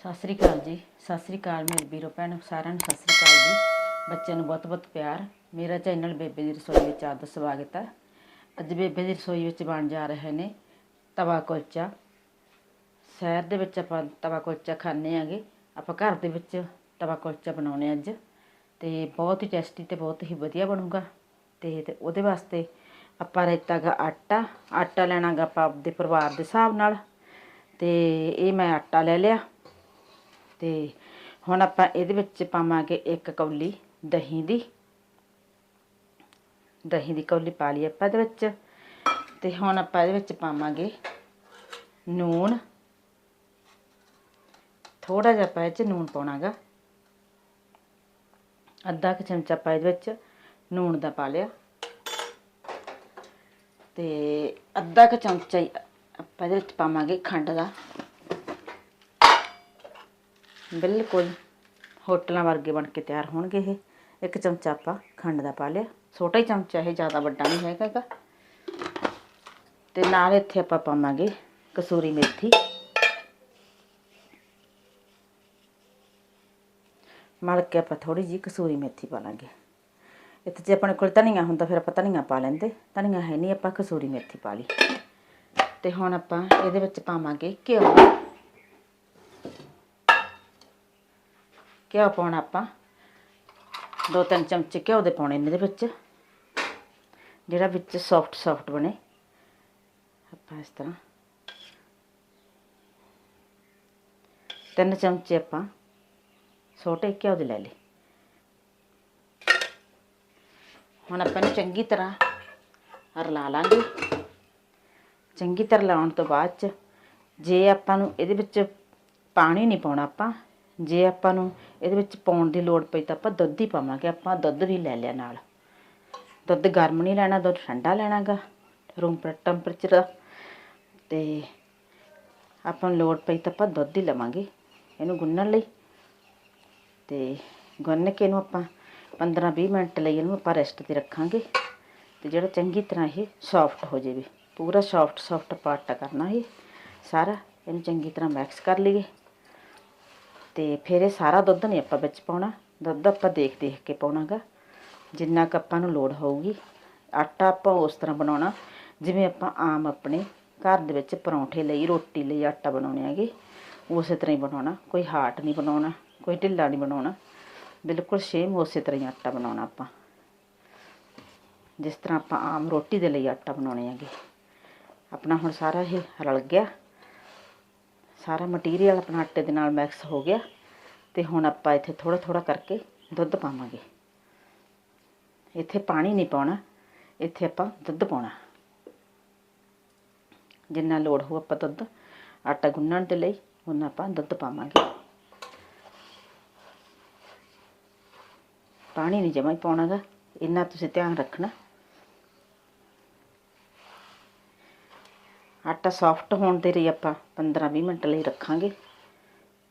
ਸਤਿ ਸ੍ਰੀ ਅਕਾਲ ਜੀ, ਸਤਿ ਸ੍ਰੀ ਅਕਾਲ ਮੇਰੇ ਵੀਰੋ ਭੈਣ ਸਾਰਿਆਂ ਨੂੰ, ਸਤਿ ਸ੍ਰੀ ਅਕਾਲ ਜੀ। ਬੱਚਿਆਂ ਨੂੰ ਬਹੁਤ-ਬਹੁਤ ਪਿਆਰ। ਮੇਰਾ ਚੈਨਲ ਬੇਬੇ ਦੀ ਰਸੋਈ ਵਿੱਚ ਆਪ ਦਾ ਸਵਾਗਤ ਹੈ। ਅੱਜ ਬੇਬੇ ਦੀ ਰਸੋਈ ਵਿੱਚ ਬਣ ਜਾ ਰਹੇ ਨੇ ਤਵਾ ਕੁਲਚਾ। ਸ਼ਹਿਰ ਦੇ ਵਿੱਚ ਆਪਾਂ ਤਵਾ ਕੁਲਚਾ ਖਾਂਦੇ ਆਂਗੇ। ਆਪਾਂ ਘਰ ਦੇ ਵਿੱਚ ਤਵਾ ਕੁਲਚਾ ਬਣਾਉਣੇ ਅੱਜ। ਤੇ ਬਹੁਤ ਹੀ ਟੇਸਟੀ ਤੇ ਬਹੁਤ ਹੀ ਵਧੀਆ ਬਣੂਗਾ। ਤੇ ਉਹਦੇ ਵਾਸਤੇ ਆਪਾਂ ਰੇਤਾ ਗਾ ਆਟਾ। ਆਟਾ ਲੈਣਾ ਗਾ ਆਪਾਂ ਆਪਦੇ ਪਰਿਵਾਰ ਦੇ ਹਿਸਾਬ ਨਾਲ। ਤੇ ਇਹ ਮੈਂ ਆਟਾ ਲੈ ਲਿਆ। ਤੇ ਹੁਣ ਆਪਾਂ ਇਹਦੇ ਵਿੱਚ ਪਾਵਾਂਗੇ ਇੱਕ ਕੌਲੀ ਦਹੀਂ ਦੀ। ਦਹੀਂ ਦੀ ਕੌਲੀ ਪਾ ਲਈ ਆਪਾਂ ਇਹਦੇ ਵਿੱਚ ਤੇ ਹੁਣ ਆਪਾਂ ਇਹਦੇ ਵਿੱਚ ਪਾਵਾਂਗੇ ਨੂਣ। ਥੋੜਾ ਜਿਹਾ ਆਪਾਂ ਇਹ ਚ ਨੂਣ ਪਾਉਣਾਗਾ। ਅੱਧਾ ਕੁ ਚਮਚਾ ਆਪਾਂ ਇਹਦੇ ਵਿੱਚ ਨੂਣ ਦਾ ਪਾ ਲਿਆ। ਤੇ ਅੱਧਾ ਕੁ ਚਮਚਾ ਹੀ ਆਪਾਂ ਇਹਦੇ ਵਿੱਚ ਪਾਵਾਂਗੇ ਖੰਡ ਦਾ। ਬਿਲਕੁਲ ਹੋਟਲਾਂ ਵਰਗੇ ਬਣ ਕੇ ਤਿਆਰ ਹੋਣਗੇ ਇਹ। ਇੱਕ ਚਮਚਾ ਆਪਾਂ ਖੰਡ ਦਾ ਪਾ ਲਿਆ। ਛੋਟਾ ਹੀ ਚਮਚਾ, ਇਹ ਜ਼ਿਆਦਾ ਵੱਡਾ ਨਹੀਂ ਹੈਗਾ ਗਾ। ਤੇ ਨਾਲ ਇੱਥੇ ਆਪਾਂ ਪਾਵਾਂਗੇ ਕਸੂਰੀ ਮੇਥੀ। ਮਲ ਕੇ ਆਪਾਂ ਥੋੜੀ ਜੀ ਕਸੂਰੀ ਮੇਥੀ ਪਾ ਲਾਂਗੇ। ਇੱਥੇ ਜੇ ਆਪਣੇ ਕੋਲ ਧਨੀਆ ਹੁੰਦਾ, ਫਿਰ ਆਪਾਂ ਧਨੀਆ ਪਾ ਲੈਂਦੇ। ਧਨੀਆ ਹੈ ਨਹੀਂ, ਆਪਾਂ ਕਸੂਰੀ ਮੇਥੀ ਪਾ ਲਈ। ਤੇ ਹੁਣ ਆਪਾਂ ਇਹਦੇ ਵਿੱਚ ਪਾਵਾਂਗੇ ਘਿਓ। ਘਿਓ ਪਾਉਣਾ ਆਪਾਂ। ਦੋ ਤਿੰਨ ਚਮਚੇ ਘਿਓ ਦੇ ਪਾਉਣੇ ਨੇ ਇਹਦੇ ਵਿੱਚ, ਜਿਹੜਾ ਵਿੱਚ ਸੌਫਟ ਸੌਫਟ ਬਣੇ। ਆਪਾਂ ਇਸ ਤਰ੍ਹਾਂ। ਤਿੰਨ ਚਮਚੇ ਆਪਾਂ ਛੋਟੇ ਘਿਓ ਦੇ ਲੈ ਲਏ। ਹੁਣ ਆਪਾਂ ਨੂੰ ਚੰਗੀ ਤਰ੍ਹਾਂ ਰਲਾ ਲਾਂਗੇ। ਚੰਗੀ ਤਰ੍ਹਾਂ ਲਾਉਣ ਤੋਂ ਬਾਅਦ ਚ, ਜੇ ਆਪਾਂ ਨੂੰ ਇਹਦੇ ਵਿੱਚ ਪਾਣੀ ਨਹੀਂ ਪਾਉਣਾ ਆਪਾਂ ਜੇ ਆਪਾਂ ਨੂੰ ਇਹਦੇ ਵਿੱਚ ਪਾਉਣ ਦੀ ਲੋੜ ਪਈ ਤਾਂ ਆਪਾਂ ਦੁੱਧ ਹੀ ਪਾਵਾਂਗੇ, ਆਪਾਂ ਦੁੱਧ ਵੀ ਲੈ ਲਿਆ ਨਾਲ। ਦੁੱਧ ਗਰਮ ਨਹੀਂ ਲੈਣਾ, ਦੁੱਧ ਠੰਡਾ ਲੈਣਾਗਾ, ਰੂਮ ਟੈਂਪਰੇਚਰ ਦਾ। ਤੇ ਆਪਾਂ ਨੂੰ ਲੋੜ ਪਈ ਤਾਂ ਆਪਾਂ ਦੁੱਧ ਹੀ ਲਵਾਂਗੇ, ਇਹਨੂੰ ਗੁੰਨਣ ਲਈ। ਤੇ ਗੁੰਨ ਕੇ ਇਹਨੂੰ ਆਪਾਂ 15-20 ਮਿੰਟ ਲਈ ਇਹਨੂੰ ਆਪਾਂ ਰੈਸਟ ਤੇ ਰੱਖਾਂਗੇ। ਤੇ ਜਿਹੜਾ ਚੰਗੀ ਤਰ੍ਹਾਂ ਇਹ ਸੌਫਟ ਹੋ ਜਾਵੇ, ਪੂਰਾ ਸੌਫਟ ਸੌਫਟ ਪਾਟਾ ਕਰਨਾ ਇਹ, ਸਾਰਾ ਇਹਨੂੰ ਚੰਗੀ ਤਰ੍ਹਾਂ ਮਿਕਸ ਕਰ ਲਈਏ। ਤੇ ਫਿਰ ਇਹ ਸਾਰਾ ਦੁੱਧ ਨਹੀਂ ਆਪਾਂ ਵਿੱਚ ਪਾਉਣਾ। ਦੁੱਧ ਆਪਾਂ ਦੇਖ ਦੇਖ ਕੇ ਪਾਉਣਾਗਾ। ਜਿੰਨਾ ਕੁ ਆਪਾਂ ਨੂੰ ਲੋੜ ਹੋਊਗੀ। ਆਟਾ ਆਪਾਂ ਉਸ ਤਰ੍ਹਾਂ ਬਣਾਉਣਾ, ਜਿਵੇਂ ਆਪਾਂ ਆਮ ਆਪਣੇ ਘਰ ਦੇ ਵਿੱਚ ਪਰੌਂਠੇ ਲਈ, ਰੋਟੀ ਲਈ ਆਟਾ ਬਣਾਉਣੇ ਹੈਗੇ, ਉਸੇ ਤਰ੍ਹਾਂ ਹੀ ਬਣਾਉਣਾ। ਕੋਈ ਹਾਰਟ ਨਹੀਂ ਬਣਾਉਣਾ, ਕੋਈ ਢਿੱਲਾ ਨਹੀਂ ਬਣਾਉਣਾ। ਬਿਲਕੁਲ ਸੇਮ ਉਸੇ ਤਰ੍ਹਾਂ ਹੀ ਆਟਾ ਬਣਾਉਣਾ ਆਪਾਂ। ਜਿਸ ਤਰ੍ਹਾਂ ਆਪਾਂ ਆਮ ਰੋਟੀ ਦੇ ਲਈ ਆਟਾ ਬਣਾਉਣੇ ਹੈਗੇ। ਆਪਣਾ ਹੁਣ ਸਾਰਾ ਇਹ ਰਲ ਗਿਆ। ਸਾਰਾ ਮਟੀਰੀਅਲ ਆਪਣਾ ਆਟੇ ਦੇ ਨਾਲ ਮਿਕਸ ਹੋ ਗਿਆ ਤੇ ਹੁਣ ਆਪਾਂ ਇੱਥੇ ਥੋੜਾ ਥੋੜਾ ਕਰਕੇ ਦੁੱਧ ਪਾਵਾਂਗੇ। ਇੱਥੇ ਪਾਣੀ ਨਹੀਂ ਪਾਉਣਾ, ਇੱਥੇ ਆਪਾਂ ਦੁੱਧ ਪਾਉਣਾ। ਜਿੰਨਾ ਲੋੜ ਹੋ ਆਪਾਂ ਦੁੱਧ, ਆਟਾ ਗੁੰਨਣ ਦੇ ਲਈ ਉਹਨਾਂ ਆਪਾਂ ਦੁੱਧ ਪਾਵਾਂਗੇ। ਪਾਣੀ ਨਹੀਂ ਜਮਾ ਹੀ ਪਾਉਣਾਗਾ, ਇੰਨਾ ਤੁਸੀਂ ਧਿਆਨ ਰੱਖਣਾ। ਆਟਾ ਸੌਫਟ ਹੋਣ ਦੇ ਲਈ ਆਪਾਂ 15-20 ਮਿੰਟ ਲਈ ਰੱਖਾਂਗੇ।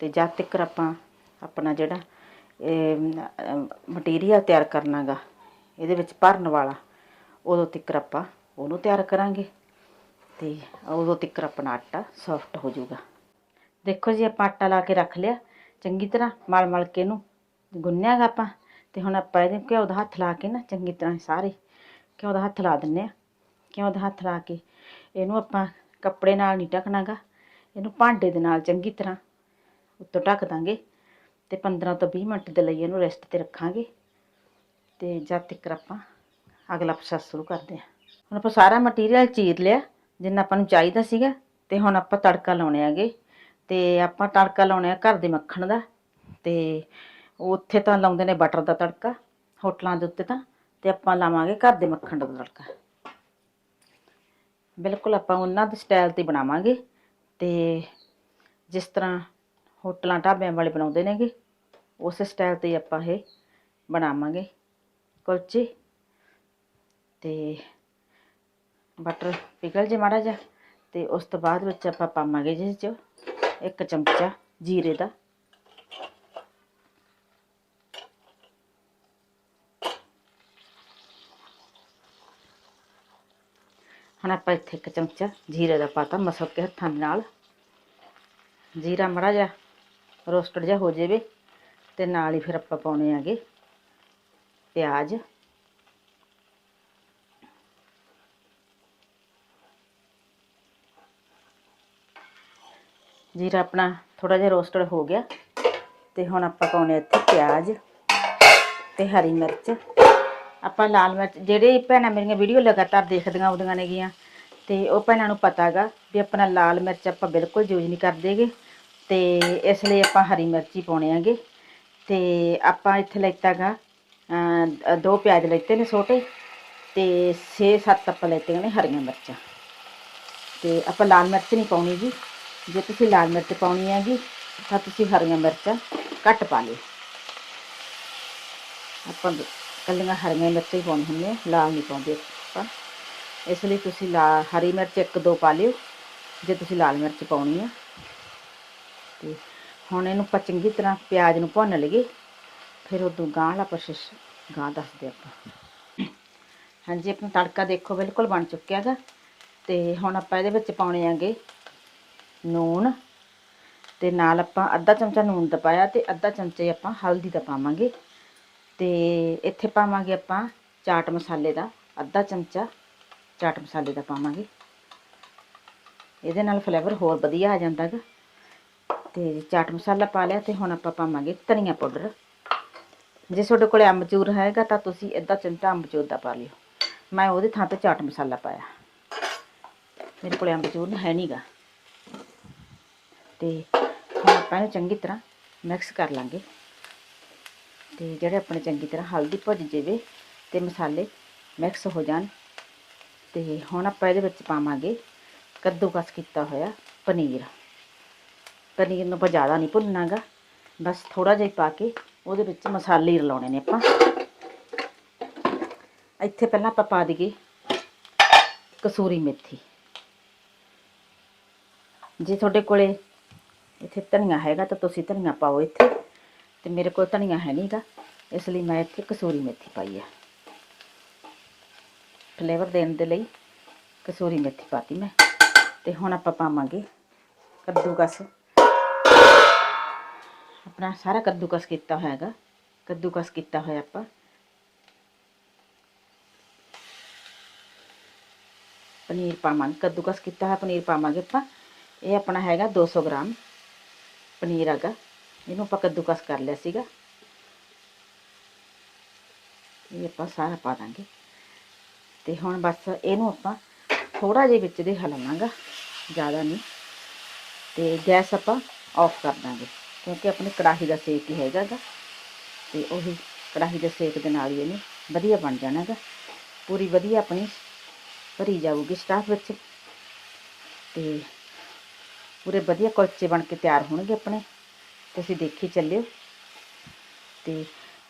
ਤੇ ਜਦ ਤੱਕ ਆਪਾਂ ਆਪਣਾ ਜਿਹੜਾ ਮਟੀਰੀਅਲ ਤਿਆਰ ਕਰਨਾਗਾ ਇਹਦੇ ਵਿੱਚ ਭਰਨ ਵਾਲਾ, ਉਦੋਂ ਤੱਕ ਆਪਾਂ ਉਹਨੂੰ ਤਿਆਰ ਕਰਾਂਗੇ। ਤੇ ਉਦੋਂ ਤੱਕ ਆਪਣਾ ਆਟਾ ਸੌਫਟ ਹੋ ਜਾਊਗਾ। ਦੇਖੋ ਜੀ, ਆਪਾਂ ਆਟਾ ਲਾ ਕੇ ਰੱਖ ਲਿਆ। ਚੰਗੀ ਤਰ੍ਹਾਂ ਮਲ ਮਲ ਕੇ ਇਹਨੂੰ ਗੁੰਨਿਆਗਾ ਆਪਾਂ। ਤੇ ਹੁਣ ਆਪਾਂ ਇਹਦੇ ਘਿਓ ਦਾ ਹੱਥ ਲਾ ਕੇ ਨਾ, ਚੰਗੀ ਤਰ੍ਹਾਂ ਸਾਰੇ ਘਿਓ ਦਾ ਹੱਥ ਲਾ ਦਿੰਨੇ ਆ ਘਿਓ ਦਾ ਹੱਥ ਲਾ ਕੇ ਇਹਨੂੰ ਆਪਾਂ ਕੱਪੜੇ ਨਾਲ ਨਹੀਂ ਢੱਕਣਾਗਾ। ਇਹਨੂੰ ਭਾਂਡੇ ਦੇ ਨਾਲ ਚੰਗੀ ਤਰ੍ਹਾਂ ਉੱਤੋਂ ਢੱਕ ਦਾਂਗੇ ਤੇ 15 ਤੋਂ 20 ਮਿੰਟ ਦੇ ਲਈ ਇਹਨੂੰ ਰੈਸਟ ਤੇ ਰੱਖਾਂਗੇ। ਤੇ ਜਦ ਤੱਕ ਆਪਾਂ ਅਗਲਾ ਪ੍ਰੋਸੈਸ ਸ਼ੁਰੂ ਕਰਦੇ ਹਾਂ। ਹੁਣ ਆਪਾਂ ਸਾਰਾ ਮਟੀਰੀਅਲ ਚੀਰ ਲਿਆ, ਜਿੰਨਾ ਆਪਾਂ ਨੂੰ ਚਾਹੀਦਾ ਸੀਗਾ, ਤੇ ਹੁਣ ਆਪਾਂ ਤੜਕਾ ਲਾਉਣੇ ਆਗੇ ਤੇ ਆਪਾਂ ਤੜਕਾ ਲਾਉਣੇ ਆ ਘਰ ਦੇ ਮੱਖਣ ਦਾ। ਤੇ ਉੱਥੇ ਤਾਂ ਲਾਉਂਦੇ ਨੇ ਬਟਰ ਦਾ ਤੜਕਾ, ਹੋਟਲਾਂ ਦੇ ਉੱਤੇ ਤਾਂ। ਤੇ ਆਪਾਂ ਲਾਵਾਂਗੇ ਘਰ ਦੇ ਮੱਖਣ ਦਾ ਤੜਕਾ। ਬਿਲਕੁਲ ਆਪਾਂ ਉਹਨਾਂ ਦੇ ਸਟਾਈਲ ਤੇ ਬਣਾਵਾਂਗੇ ਤੇ ਜਿਸ ਤਰ੍ਹਾਂ ਹੋਟਲਾਂ ਢਾਬਿਆਂ ਵਾਲੇ ਬਣਾਉਂਦੇ ਨੇਗੇ, ਉਸ ਸਟਾਈਲ ਤੇ ਆਪਾਂ ਇਹ ਬਣਾਵਾਂਗੇ ਕੁਲਚੇ ਤੇ ਬਟਰ ਪਿਘਲ ਜੇ ਮਾੜਾ ਜਿਹਾ ਤੇ ਉਸ ਤੋਂ ਬਾਅਦ ਵਿੱਚ ਆਪਾਂ ਪਾਵਾਂਗੇ ਜਿਸ ਚ ਇੱਕ ਚਮਚਾ ਜੀਰੇ ਦਾ। ਹੁਣ ਆਪਾਂ ਇੱਥੇ ਇੱਕ ਚਮਚਾ ਜੀਰੇ ਦਾ ਪਾਤਾ, ਮਸਲ ਕੇ ਹੱਥਾਂ ਦੇ ਨਾਲ। ਜੀਰਾ ਮੜਾ ਜਾ ਰੋਸਟਡ ਜਿਹਾ ਹੋ ਜਾਵੇ ਤੇ ਨਾਲ ਹੀ ਫਿਰ ਆਪਾਂ ਪਾਉਣੇ ਆਗੇ ਪਿਆਜ਼। ਜੀਰਾ ਆਪਣਾ ਥੋੜਾ ਜਿਹਾ ਰੋਸਟਡ ਹੋ ਗਿਆ ਤੇ ਹੁਣ ਆਪਾਂ ਪਾਉਣੇ ਇੱਥੇ ਪਿਆਜ਼ ਤੇ ਹਰੀ ਮਿਰਚ। ਆਪਾਂ ਲਾਲ ਮਿਰਚ, ਜਿਹੜੇ ਭੈਣਾਂ ਮੇਰੀਆਂ ਵੀਡੀਓ ਲਗਾਤਾਰ ਦੇਖਦੀਆਂ ਆਉਂਦੀਆਂ ਨੇਗੀਆਂ, ਤੇ ਉਹ ਭੈਣਾਂ ਨੂੰ ਪਤਾਗਾ ਵੀ ਆਪਣਾ ਲਾਲ ਮਿਰਚ ਆਪਾਂ ਬਿਲਕੁਲ ਯੂਜ਼ ਨਹੀਂ ਕਰਦੇਗੇ ਤੇ ਇਸ ਲਈ ਆਪਾਂ ਹਰੀ ਮਿਰਚ ਹੀ ਪਾਉਣੇ ਆਗੇ ਤੇ ਆਪਾਂ ਇੱਥੇ ਲੈਤਾਗਾ ਦੋ ਪਿਆਜ਼ ਲੈਤੇ ਨੇ ਛੋਟੇ, ਤੇ 6-7 ਆਪਾਂ ਲੈਤੀਆਂ ਨੇ ਹਰੀਆਂ ਮਿਰਚਾਂ। ਤੇ ਆਪਾਂ ਲਾਲ ਮਿਰਚ ਨਹੀਂ ਪਾਉਣੀ ਜੀ। ਜੇ ਤੁਸੀਂ ਲਾਲ ਮਿਰਚ ਪਾਉਣੀ ਹੈਗੀ, ਤਾਂ ਤੁਸੀਂ ਹਰੀਆਂ ਮਿਰਚਾਂ ਘੱਟ ਪਾ ਲਿਓ। ਆਪਾਂ ਕੱਲੀਆਂ ਹਰੀਆਂ ਮਿਰਚਾਂ ਹੀ ਪਾਉਣੀ ਹੁੰਦੀਆਂ ਲਾਲ ਨਹੀਂ ਪਾਉਂਦੇ ਆਪਾਂ। ਇਸ ਲਈ ਤੁਸੀਂ ਲਾ, ਹਰੀ ਮਿਰਚ ਇੱਕ ਦੋ ਪਾ ਲਿਓ, ਜੇ ਤੁਸੀਂ ਲਾਲ ਮਿਰਚ ਪਾਉਣੀ ਆ। ਤੇ ਹੁਣ ਇਹਨੂੰ ਆਪਾਂ ਚੰਗੀ ਤਰ੍ਹਾਂ ਪਿਆਜ਼ ਨੂੰ ਭੁੰਨ ਲਈਏ, ਫਿਰ ਉਦੋਂ ਗਾਂ ਵਾਲਾ ਪ੍ਰੋਸੈਸ ਗਾਂ ਦੱਸਦੇ ਆਪਾਂ। ਹਾਂਜੀ, ਆਪਣਾ ਤੜਕਾ ਦੇਖੋ, ਬਿਲਕੁਲ ਬਣ ਚੁੱਕਿਆ ਗਾ ਤੇ ਹੁਣ ਆਪਾਂ ਇਹਦੇ ਵਿੱਚ ਪਾਉਣੇ ਆਗੇ ਨੂਣ, ਤੇ ਨਾਲ ਆਪਾਂ ਅੱਧਾ ਚਮਚਾ ਨੂਣ ਦਾ ਪਾਇਆ, ਤੇ ਅੱਧਾ ਚਮਚੇ ਆਪਾਂ ਹਲਦੀ ਦਾ ਪਾਵਾਂਗੇ। ਤੇ ਇੱਥੇ ਪਾਵਾਂਗੇ ਆਪਾਂ ਚਾਟ ਮਸਾਲੇ ਦਾ, ਅੱਧਾ ਚਮਚਾ ਚਾਟ ਮਸਾਲੇ ਦਾ ਪਾਵਾਂਗੇ। ਇਹਦੇ ਨਾਲ ਫਲੇਵਰ ਹੋਰ ਵਧੀਆ ਆ ਜਾਂਦਾ ਗਾ ਤੇ ਚਾਟ ਮਸਾਲਾ ਪਾ ਲਿਆ ਤੇ ਹੁਣ ਆਪਾਂ ਪਾਵਾਂਗੇ ਧਨੀਆ ਪਾਊਡਰ। ਜੇ ਤੁਹਾਡੇ ਕੋਲ ਅੰਬਚੂਰ ਹੈਗਾ ਤਾਂ ਤੁਸੀਂ ਅੱਧਾ ਚਮਚਾ ਅੰਬਚੂਰ ਦਾ ਪਾ ਲਿਓ। ਮੈਂ ਉਹਦੇ ਥਾਂ ਤੇ ਚਾਟ ਮਸਾਲਾ ਪਾਇਆ। ਮੇਰੇ ਕੋਲ ਅੰਬਚੂਰ ਹੈ ਨਹੀਂਗਾ ਤੇ ਹੁਣ ਆਪਾਂ ਇਹਨੂੰ ਚੰਗੀ ਤਰ੍ਹਾਂ ਮਿਕਸ ਕਰ ਲਾਂਗੇ। ਤੇ ਜਿਹੜੇ ਆਪਣੇ ਚੰਗੀ ਤਰ੍ਹਾਂ ਹਲਦੀ ਭੁੱਜ ਜਾਵੇ ਤੇ ਮਸਾਲੇ ਮਿਕਸ ਹੋ ਜਾਣ। ਤੇ ਹੁਣ ਆਪਾਂ ਇਹਦੇ ਵਿੱਚ ਪਾਵਾਂਗੇ ਕੱਦੂਕਸ ਕੀਤਾ ਹੋਇਆ ਪਨੀਰ। ਪਨੀਰ ਨੂੰ ਆਪਾਂ ਜ਼ਿਆਦਾ ਨਹੀਂ ਭੁੰਨਣਾਗਾ। ਬਸ ਥੋੜਾ ਜਿਹਾ ਪਾ ਕੇ ਉਹਦੇ ਵਿੱਚ ਮਸਾਲੇ ਹੀ ਰਲਾਉਣੇ ਨੇ ਆਪਾਂ। ਇੱਥੇ ਪਹਿਲਾਂ ਆਪਾਂ ਪਾ ਦਈਏ ਕਸੂਰੀ ਮੇਥੀ। ਜੇ ਤੁਹਾਡੇ ਕੋਲੇ ਇੱਥੇ ਧਨੀਆ ਹੈਗਾ ਤਾਂ ਤੁਸੀਂ ਧਨੀਆ ਪਾਓ ਇੱਥੇ। ਤੇ ਮੇਰੇ ਕੋਲ ਧਨੀਆ ਹੈ ਨਹੀਂਗਾ ਇਸ ਲਈ ਮੈਂ ਇੱਥੇ ਕਸੂਰੀ ਮੇਥੀ ਪਾਈ ਆ ਫਲੇਵਰ ਦੇਣ ਦੇ ਲਈ ਕਸੂਰੀ ਮੇਥੀ ਪਾਤੀ ਮੈਂ ਤੇ ਹੁਣ ਆਪਾਂ ਪਾਵਾਂਗੇ ਕੱਦੂਕਸ ਆਪਣਾ ਸਾਰਾ ਕੱਦੂਕਸ ਕੀਤਾ ਹੋਇਆ ਹੈਗਾ ਕੱਦੂਕਸ ਕੀਤਾ ਹੋਇਆ ਆਪਾਂ ਪਨੀਰ ਪਾਵਾਂਗੇ ਕੱਦੂਕਸ ਕੀਤਾ ਹੋਇਆ ਪਨੀਰ ਪਾਵਾਂਗੇ ਆਪਾਂ ਇਹ ਆਪਣਾ ਹੈਗਾ 200 ਗ੍ਰਾਮ ਪਨੀਰ ਹੈਗਾ ਇਹਨੂੰ ਆਪਾਂ ਕੱਦੂਕਸ ਕਰ ਲਿਆ ਸੀਗਾ। ਇਹ ਆਪਾਂ ਸਾਰਾ ਪਾ ਦਾਂਗੇ। ਤੇ ਹੁਣ ਬਸ ਇਹਨੂੰ ਆਪਾਂ ਥੋੜਾ ਜਿਹਾ ਵਿੱਚ ਦੇ ਹਲਾਵਾਂਗਾ, ਜ਼ਿਆਦਾ ਨਹੀਂ। ਤੇ ਗੈਸ ਆਪਾਂ ਆਫ ਕਰ ਦਾਂਗੇ, ਕਿਉਂਕਿ ਆਪਣੀ ਕੜਾਹੀ ਦਾ ਸੇਕ ਹੀ ਹੈਗਾ ਗਾ ਤੇ ਉਹੀ ਕੜਾਹੀ ਦੇ ਸੇਕ ਦੇ ਨਾਲ ਹੀ ਇਹਨੇ ਵਧੀਆ ਬਣ ਜਾਣਾ ਗਾ ਪੂਰੀ ਵਧੀਆ ਆਪਣੀ ਭਰੀ ਜਾਊਗੀ ਸਟਾਫ ਵਿੱਚ। ਤੇ ਪੂਰੇ ਵਧੀਆ ਕੁਲਚੇ ਬਣ ਕੇ ਤਿਆਰ ਹੋਣਗੇ ਆਪਣੇ। ਤੁਸੀਂ ਦੇਖੀ ਚੱਲਿਓ। ਤੇ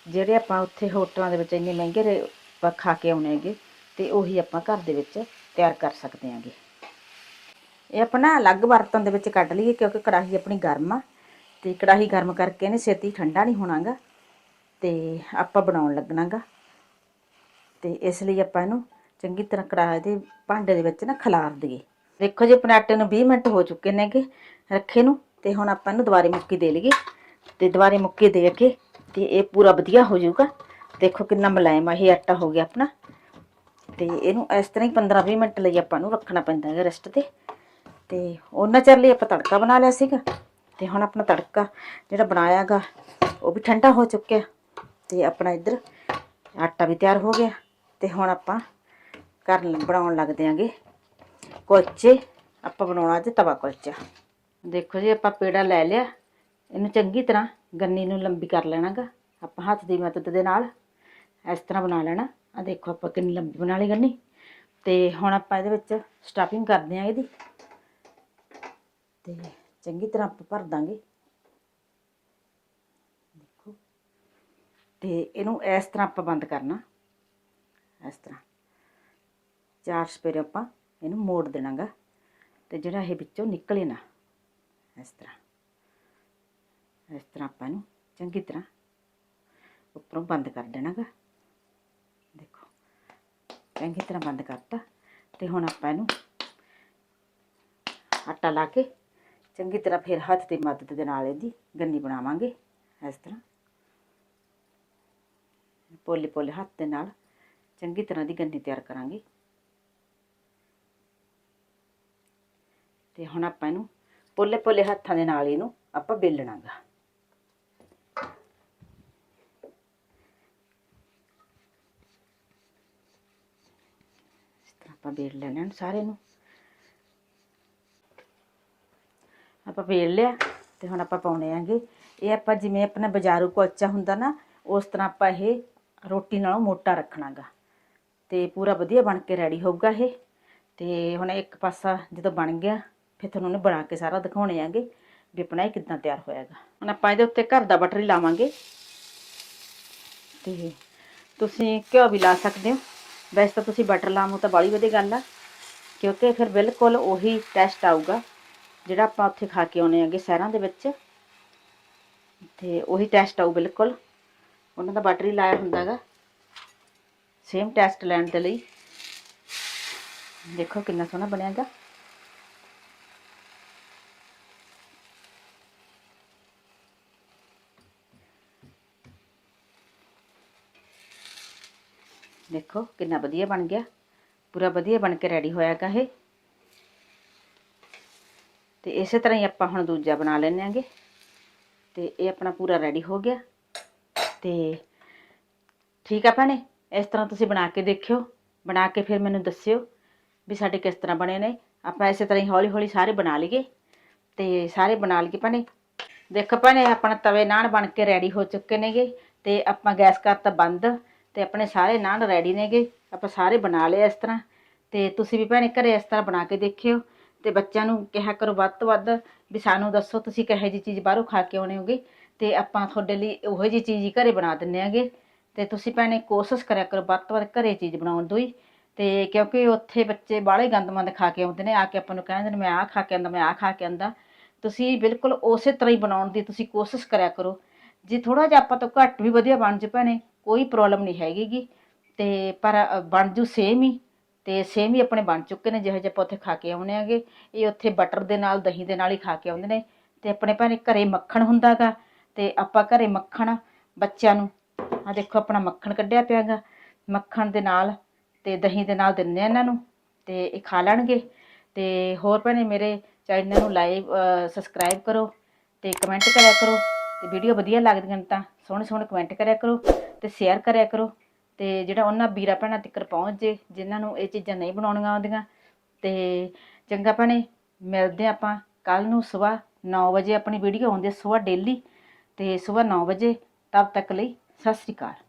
ਜਿਹੜੇ ਆਪਾਂ ਉੱਥੇ ਹੋਟਲਾਂ ਦੇ ਵਿੱਚ ਇੰਨੇ ਮਹਿੰਗੇ ਰੇ- ਆਪਾਂ ਖਾ ਕੇ ਆਉਣੇ ਹੈਗੇ, ਤੇ ਉਹੀ ਆਪਾਂ ਘਰ ਦੇ ਵਿੱਚ ਤਿਆਰ ਕਰ ਸਕਦੇ ਹਾਂਗੇ। ਇਹ ਆਪਣਾ ਅਲੱਗ ਬਰਤਨ ਦੇ ਵਿੱਚ ਕੱਢ ਲਈਏ ਕਿਉਂਕਿ ਕੜਾਹੀ ਆਪਣੀ ਗਰਮ ਆ, ਤੇ ਕੜਾਹੀ ਗਰਮ ਕਰਕੇ ਇਹਨੇ ਛੇਤੀ ਠੰਡਾ ਨਹੀਂ ਹੋਣਾਗਾ, ਤੇ ਆਪਾਂ ਬਣਾਉਣ ਲੱਗਣਾਗਾ। ਤੇ ਇਸ ਲਈ ਆਪਾਂ ਇਹਨੂੰ ਚੰਗੀ ਤਰ੍ਹਾਂ ਕੜਾਹੀ ਦੇ ਭਾਂਡੇ ਦੇ ਵਿੱਚ ਨਾ ਖਿਲਾਰ ਦਈਏ। ਦੇਖੋ ਜੀ ਆਪਣੇ ਨੂੰ 20 ਮਿੰਟ ਹੋ ਚੁੱਕੇ ਨੇਗੇ ਰੱਖੇ ਨੂੰ। ਤੇ ਹੁਣ ਆਪਾਂ ਇਹਨੂੰ ਦੁਬਾਰੇ ਮੁੱਕੀ ਦੇ ਲਈਏ ਤੇ ਦੁਬਾਰੇ ਮੁੱਕੀ ਦੇ ਕੇ ਤੇ ਇਹ ਪੂਰਾ ਵਧੀਆ ਹੋ ਜਾਊਗਾ। ਦੇਖੋ ਕਿੰਨਾ ਮਲਾਇਮ ਆ, ਇਹ ਆਟਾ ਹੋ ਗਿਆ ਆਪਣਾ। ਤੇ ਇਹਨੂੰ ਇਸ ਤਰ੍ਹਾਂ ਹੀ 15-20 ਮਿੰਟ ਲਈ ਆਪਾਂ ਨੂੰ ਰੱਖਣਾ ਪੈਂਦਾ ਹੈ ਰੈਸਟ ਤੇ। ਤੇ ਉਹਨਾਂ ਚਿਰ ਲਈ ਆਪਾਂ ਤੜਕਾ ਬਣਾ ਲਿਆ ਸੀਗਾ। ਤੇ ਹੁਣ ਆਪਣਾ ਤੜਕਾ ਜਿਹੜਾ ਬਣਾਇਆਗਾ ਉਹ ਵੀ ਠੰਡਾ ਹੋ ਚੁੱਕਿਆ। ਤੇ ਆਪਣਾ ਇੱਧਰ ਆਟਾ ਵੀ ਤਿਆਰ ਹੋ ਗਿਆ। ਤੇ ਹੁਣ ਆਪਾਂ ਕਰਨ ਬਣਾਉਣ ਲੱਗਦੇ ਆਂਗੇ ਕੁਲਚੇ। ਆਪਾਂ ਬਣਾਉਣਾ ਅੱਜ ਤਵਾ ਕੁਲਚਾ। ਦੇਖੋ ਜੀ, ਆਪਾਂ ਪੇੜਾ ਲੈ ਲਿਆ। ਇਹਨੂੰ ਚੰਗੀ ਤਰ੍ਹਾਂ ਗੰਨੀ ਨੂੰ ਲੰਬੀ ਕਰ ਲੈਣਾਗਾ। ਆਪਾਂ ਹੱਥ ਦੀ ਮਦਦ ਦੇ ਨਾਲ ਇਸ ਤਰ੍ਹਾਂ ਬਣਾ ਲੈਣਾ। ਆ ਦੇਖੋ ਆਪਾਂ ਕਿੰਨੀ ਲੰਬੀ ਬਣਾ ਲਈ ਗੰਨੀ। ਤੇ ਹੁਣ ਆਪਾਂ ਇਹਦੇ ਵਿੱਚ ਸਟਫਿੰਗ ਕਰਦੇ ਆ ਇਹਦੀ। ਤੇ ਚੰਗੀ ਤਰ੍ਹਾਂ ਆਪਾਂ ਭਰ ਦਾਂਗੇ। ਦੇਖੋ। ਤੇ ਇਹਨੂੰ ਇਸ ਤਰ੍ਹਾਂ ਆਪਾਂ ਬੰਦ ਕਰਨਾ। ਇਸ ਤਰ੍ਹਾਂ। ਚਾਰ ਸਪੇਰੇ ਆਪਾਂ ਇਹਨੂੰ ਮੋੜ ਦੇਣਾਗਾ। ਤੇ ਜਿਹੜਾ ਇਹ ਵਿੱਚੋਂ ਨਿਕਲੇ ਨਾ। ਇਸ ਤਰ੍ਹਾਂ। ਇਸ ਤਰ੍ਹਾਂ ਆਪਾਂ ਇਹਨੂੰ ਚੰਗੀ ਤਰ੍ਹਾਂ ਉੱਪਰੋਂ ਬੰਦ ਕਰ ਦੇਣਾਗਾ। ਦੇਖੋ, ਚੰਗੀ ਤਰ੍ਹਾਂ ਬੰਦ ਕਰਤਾ ਤੇ ਹੁਣ ਆਪਾਂ ਇਹਨੂੰ ਆਟਾ ਲਾ ਕੇ ਚੰਗੀ ਤਰ੍ਹਾਂ ਫਿਰ ਹੱਥ ਦੀ ਮਦਦ ਦੇ ਨਾਲ ਇਹਦੀ ਗੰਨੀ ਬਣਾਵਾਂਗੇ ਇਸ ਤਰ੍ਹਾਂ। ਪੋਲੇ ਪੋਲੇ ਹੱਥ ਦੇ ਨਾਲ ਚੰਗੀ ਤਰ੍ਹਾਂ ਦੀ ਗੰਨੀ ਤਿਆਰ ਕਰਾਂਗੇ। ਤੇ ਹੁਣ ਆਪਾਂ ਇਹਨੂੰ ਪੋਲੇ ਪੋਲੇ ਹੱਥਾਂ ਦੇ ਨਾਲ ਇਹਨੂੰ ਆਪਾਂ ਬੇਲਣਾਗਾ। ਇਸ ਆਪਾਂ ਬੇਲ ਲੈਣਾ ਸਾਰੇ ਨੂੰ। ਆਪਾਂ ਵੇਲ ਲਿਆ ਤੇ ਹੁਣ ਆਪਾਂ ਪਾਉਣੇ ਆਂਗੇ। ਇਹ ਆਪਾਂ ਜਿਵੇਂ ਆਪਣਾ ਬਾਜ਼ਾਰੂ ਕੁਲਚਾ ਹੁੰਦਾ ਨਾ, ਉਸ ਤਰ੍ਹਾਂ ਆਪਾਂ ਇਹ ਰੋਟੀ ਨਾਲੋਂ ਮੋਟਾ ਰੱਖਣਾਗਾ। ਤੇ ਪੂਰਾ ਵਧੀਆ ਬਣ ਕੇ ਰੈਡੀ ਹੋਊਗਾ ਇਹ। ਤੇ ਹੁਣ ਇੱਕ ਪਾਸਾ ਜਦੋਂ ਬਣ ਗਿਆ ਫਿਰ ਤੁਹਾਨੂੰ ਉਹਨੇ ਬਣਾ ਕੇ ਸਾਰਾ ਦਿਖਾਉਣੇ ਆਂਗੇ ਵੀ ਆਪਣਾ ਇਹ ਕਿੱਦਾਂ ਤਿਆਰ ਹੋਇਆਗਾ। ਹੁਣ ਆਪਾਂ ਇਹਦੇ ਉੱਤੇ ਘਰ ਦਾ ਬਟਰ ਹੀ ਲਾਵਾਂਗੇ। ਤੇ ਤੁਸੀਂ ਘਿਓ ਵੀ ਲਾ ਸਕਦੇ ਹੋ। ਵੈਸੇ ਤਾਂ ਤੁਸੀਂ ਬਟਰ ਲਾਵੋ ਤਾਂ ਬੜੀ ਵਧੀਆ ਗੱਲ ਆ, ਕਿਉਂਕਿ ਫਿਰ ਬਿਲਕੁਲ ਉਹੀ ਟੈਸਟ ਆਊਗਾ, ਜਿਹੜਾ ਆਪਾਂ ਉੱਥੇ ਖਾ ਕੇ ਆਉਨੇ ਆਗੇ ਸ਼ਹਿਰਾਂ ਦੇ ਵਿੱਚ। ਤੇ ਉਹੀ ਟੈਸਟ ਆਊ ਬਿਲਕੁਲ। ਉਹਨਾਂ ਦਾ ਬਟਰ ਹੀ ਲਾਇਆ ਹੁੰਦਾਗਾ। ਸੇਮ ਟੈਸਟ ਲੈਣ ਦੇ ਲਈ। ਦੇਖੋ ਕਿੰਨਾ ਸੋਹਣਾ ਬਣਿਆਗਾ। ਦੇਖੋ ਕਿੰਨਾ ਵਧੀਆ ਬਣ ਗਿਆ। ਪੂਰਾ ਵਧੀਆ ਬਣ ਕੇ ਰੈਡੀ ਹੋਇਆ ਹੋਇਆਗਾ ਇਹ। ਤੇ ਇਸੇ ਤਰ੍ਹਾਂ ਹੀ ਆਪਾਂ ਹੁਣ ਦੂਜਾ ਬਣਾ ਲੈਣੇ ਆਂਗੇ। ਤੇ ਇਹ ਆਪਣਾ ਪੂਰਾ ਰੈਡੀ ਹੋ ਗਿਆ। ਤੇ ਠੀਕ ਆ ਭੈਣੇ, ਇਸ ਤਰ੍ਹਾਂ ਤੁਸੀਂ ਬਣਾ ਕੇ ਦੇਖਿਓ। ਬਣਾ ਕੇ ਫਿਰ ਮੈਨੂੰ ਦੱਸਿਓ ਵੀ ਸਾਡੇ ਕਿਸ ਤਰ੍ਹਾਂ ਬਣੇ ਨੇ। ਆਪਾਂ ਇਸੇ ਤਰ੍ਹਾਂ ਹੀ ਹੌਲੀ ਹੌਲੀ ਸਾਰੇ ਬਣਾ ਲਈਏ। ਤੇ ਸਾਰੇ ਬਣਾ ਲਈਏ ਭੈਣੇ। ਦੇਖੋ ਭੈਣੇ, ਆਪਣਾ ਤਵੇ ਨਾਨ ਬਣ ਕੇ ਰੈਡੀ ਹੋ ਚੁੱਕੇ ਨੇਗੇ। ਤੇ ਆਪਾਂ ਗੈਸ ਕਰਤਾ ਬੰਦ। ਤੇ ਆਪਣੇ ਸਾਰੇ ਨਾਨ ਰੈਡੀ ਨੇਗੇ। ਆਪਾਂ ਸਾਰੇ ਬਣਾ ਲਏ ਇਸ ਤਰ੍ਹਾਂ। ਤੇ ਤੁਸੀਂ ਵੀ ਭੈਣੇ ਘਰੇ ਇਸ ਤਰ੍ਹਾਂ ਬਣਾ ਕੇ ਦੇਖਿਓ। ਤੇ ਬੱਚਿਆਂ ਨੂੰ ਕਿਹਾ ਕਰੋ ਵੱਧ ਤੋਂ ਵੱਧ ਵੀ ਸਾਨੂੰ ਦੱਸੋ ਤੁਸੀਂ ਕਿਹੋ ਜਿਹੀ ਚੀਜ਼ ਬਾਹਰੋਂ ਖਾ ਕੇ ਆਉਣੇ ਹੋਗੇ। ਤੇ ਆਪਾਂ ਤੁਹਾਡੇ ਲਈ ਉਹੋ ਜਿਹੀ ਚੀਜ਼ ਹੀ ਘਰੇ ਬਣਾ ਦਿੰਨੇ ਆਗੇ। ਤੇ ਤੁਸੀਂ ਭੈਣੇ ਕੋਸ਼ਿਸ਼ ਕਰਿਆ ਕਰੋ ਵੱਧ ਤੋਂ ਵੱਧ ਘਰੇ ਚੀਜ਼ ਬਣਾਉਣ ਦੀ। ਤੇ ਕਿਉਂਕਿ ਉੱਥੇ ਬੱਚੇ ਬਾਹਲੇ ਗੰਦਮੰਦ ਖਾ ਕੇ ਆਉਂਦੇ ਨੇ। ਆ ਕੇ ਆਪਾਂ ਨੂੰ ਕਹਿੰਦੇ ਨੇ, ਮੈਂ ਆਹ ਖਾ ਕੇ ਆਂਦਾ ਮੈਂ ਆਹ ਖਾ ਕੇ ਆਂਦਾ ਤੁਸੀਂ ਬਿਲਕੁਲ ਉਸੇ ਤਰ੍ਹਾਂ ਹੀ ਬਣਾਉਣ ਦੀ ਤੁਸੀਂ ਕੋਸ਼ਿਸ਼ ਕਰਿਆ ਕਰੋ। ਜੇ ਥੋੜਾ ਜਿਹਾ ਆਪਾਂ ਤੋਂ ਘੱਟ ਵੀ ਵਧੀਆ ਬਣ ਜੇ ਭੈਣੇ ਕੋਈ ਪ੍ਰੋਬਲਮ ਨਹੀਂ ਹੈਗੀਗੀ। ਤੇ ਪਰ ਬਣ ਜੂ ਸੇਮ ਹੀ। ਤੇ ਸੇਮ ਹੀ ਆਪਣੇ ਬਣ ਚੁੱਕੇ ਨੇ, ਜਿਹੋ ਜਿਹੇ ਆਪਾਂ ਉੱਥੇ ਖਾ ਕੇ ਆਉਨੇ ਆਗੇ ਇਹ ਉੱਥੇ ਬਟਰ ਦੇ ਨਾਲ, ਦਹੀਂ ਦੇ ਨਾਲ ਹੀ ਖਾ ਕੇ ਆਉਂਦੇ ਨੇ। ਤੇ ਆਪਣੇ ਭੈਣੇ ਘਰੇ ਮੱਖਣ ਹੁੰਦਾਗਾ, ਤੇ ਆਪਾਂ ਘਰੇ ਮੱਖਣ ਬੱਚਿਆਂ ਨੂੰ। ਆ ਦੇਖੋ, ਆਪਣਾ ਮੱਖਣ ਕੱਢਿਆ ਪਿਆਗਾ। ਮੱਖਣ ਦੇ ਨਾਲ ਤੇ ਦਹੀਂ ਦੇ ਨਾਲ ਦਿੰਦੇ ਆ ਇਹਨਾਂ ਨੂੰ, ਤੇ ਇਹ ਖਾ ਲੈਣਗੇ। ਤੇ ਹੋਰ ਭੈਣੇ ਮੇਰੇ ਚੈਨਲ ਨੂੰ ਲਾਈਵ ਸਬਸਕ੍ਰਾਈਬ ਕਰੋ ਤੇ ਕਮੈਂਟ ਕਰਿਆ ਕਰੋ। ਤੇ ਵੀਡੀਓ ਵਧੀਆ ਲੱਗਦੀਆਂ ਨੇ ਤਾਂ। ਸੋਹਣੇ ਸੋਹਣੇ ਕਮੈਂਟ ਕਰਿਆ ਕਰੋ ਤੇ ਸ਼ੇਅਰ ਕਰਿਆ ਕਰੋ ਤੇ ਜਿਹੜਾ ਉਹਨਾਂ ਵੀਰਾਂ ਭੈਣਾਂ ਤੱਕ ਪਹੁੰਚ ਜੇ, ਜਿਨ੍ਹਾਂ ਨੂੰ ਇਹ ਚੀਜ਼ਾਂ ਨਹੀਂ ਬਣਾਉਣੀਆਂ ਆਉਂਦੀਆਂ। ਤੇ ਚੰਗਾ ਭੈਣੇ, ਮਿਲਦੇ ਹਾਂ ਆਪਾਂ ਕੱਲ ਨੂੰ ਸਵੇਰ 9 ਵਜੇ, ਆਪਣੀ ਵੀਡੀਓ ਆਉਂਦੀ ਹੈ ਸਵੇਰ ਡੇਲੀ ਤੇ ਸਵੇਰ 9 ਵਜੇ, ਤਦ ਤੱਕ ਲਈ ਸਤਿ ਸ੍ਰੀ ਅਕਾਲ।